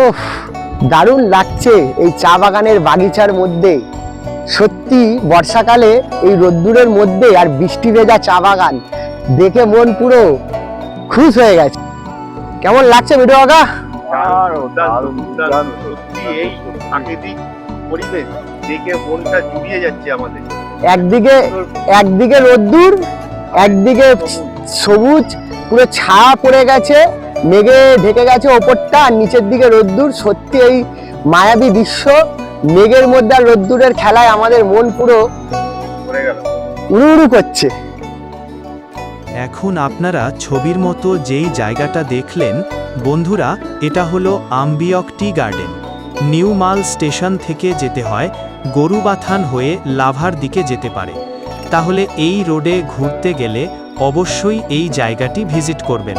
ওফ দারুণ লাগছে এই চা বাগানের বাগিচার মধ্যে। সত্যি বর্ষাকালে এই রোদ্দুরের মধ্যে আর বৃষ্টি ভেজা চা বাগান দেখে মন পুরো খুশ হয়ে গেছে। কেমন লাগছে ভিডিও আগা দারুণ, দারুণ, দারুণ। সত্যি এই প্রাকৃতিক পরিবেশ দেখে মনটা জুড়িয়ে যাচ্ছে আমাদের। একদিকে একদিকে রোদ্দুর একদিকে সবুজ পুরো ছায়া পড়ে গেছে মেঘে ঢেকে গেছে ওপরটা আর নিচের দিকে রোদ্দুর। সত্যি এই মায়াবী দৃশ্য মেঘের মধ্যে আর রোদ্দুরের খেলায় আমাদের মন পুরো উড়ু উড়ু করছে। এখন আপনারা ছবির মতো যেই জায়গাটা দেখলেন বন্ধুরা এটা হলো Ambiok tea garden. New Mal station থেকে যেতে হয় গরুবাথান হয়ে লাভার দিকে যেতে পারে। তাহলে এই রোডে ঘুরতে গেলে অবশ্যই এই জায়গাটি ভিজিট করবেন।